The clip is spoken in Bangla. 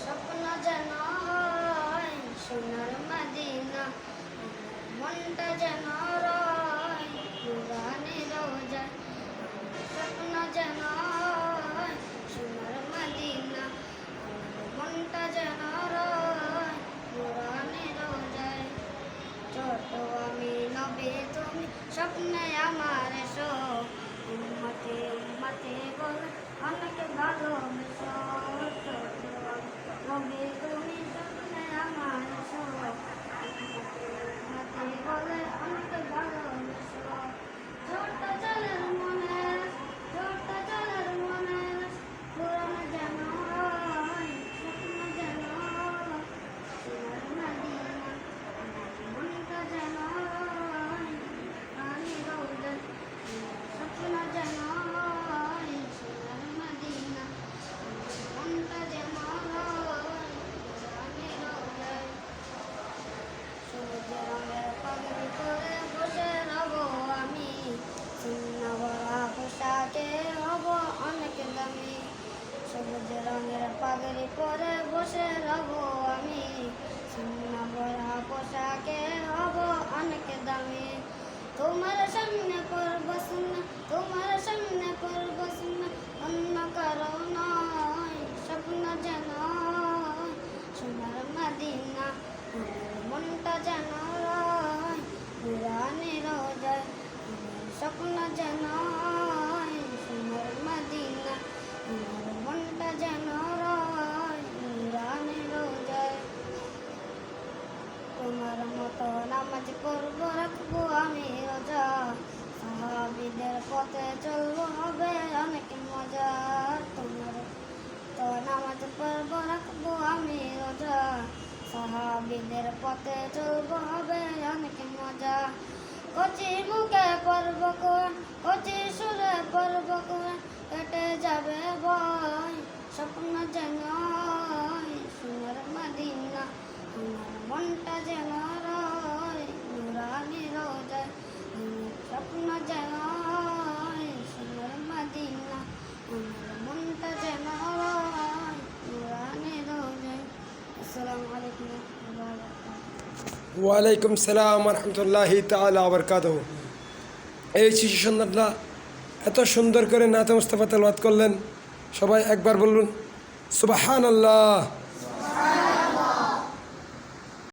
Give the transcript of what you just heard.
স্বপ্ন যেন হয় সোনার মদিনা মনটা যেন রয় পুরানে রোজা স্বপ্ন যেন হয় সোনার মদিনা মনটা যেন রয় পুরানে রোজায় ছোট আমি নবে তুমি স্বপ্নে আমার শো উম্মতে উম্মতে বলে অনেক ভালোবেসো ছোট নবে তুমি স্বপ্নে আমার শো উম্মতে বলে অনেক ভালোবেসো ছোট চলের মনে ছোট চলের মনে পুরানো যেন হয়, স্বপ্ন যেন সোনার মদিনা মনটা যেন পানি রোদে স্বপ্ন যেন সোনার মদিনা মনটা যেন পানি রোদে সবুজ রঙের পাগড়ি পরে বসে রব আমি শূন্য ভরা পোশাকে হব অনেক দামি সবুজ রঙের পাগড়ি পরে বসে রব আমি। শূন্য ভরা পোশাকে হব অনেক দামি। তোমার সামনে পড়ব শুনে তোমার সামনে পড়ব শুনে অন্য কারও নয়, স্বপ্ন যেন সোনার মদিনা। মনটা যেন রয় পুরানে রোজায় স্বপ্ন যেন নামাজ পড়ব, রাখব আমি রোজা। সাহাবিদের পথে চলবো, হবে অনেক মজা। তোমার তো নামাজ পড়ব, রাখব আমি রোজা। সাহাবিদের পথে চলবো, হবে অনেক মজা। কচি মুখে পড়ব কোন কচি সুরে পড়ব কোন কেটে যাবে ভয়, স্বপ্ন যেন ওয়ালাইকুম সালাম রহমতুল্লাহি তালা আবরকাত এই শিশু সন্তানরা এত সুন্দর করে নাতে মুস্তফা তেলওয়াত করলেন, সবাই একবার বলুন সুবাহান আল্লাহ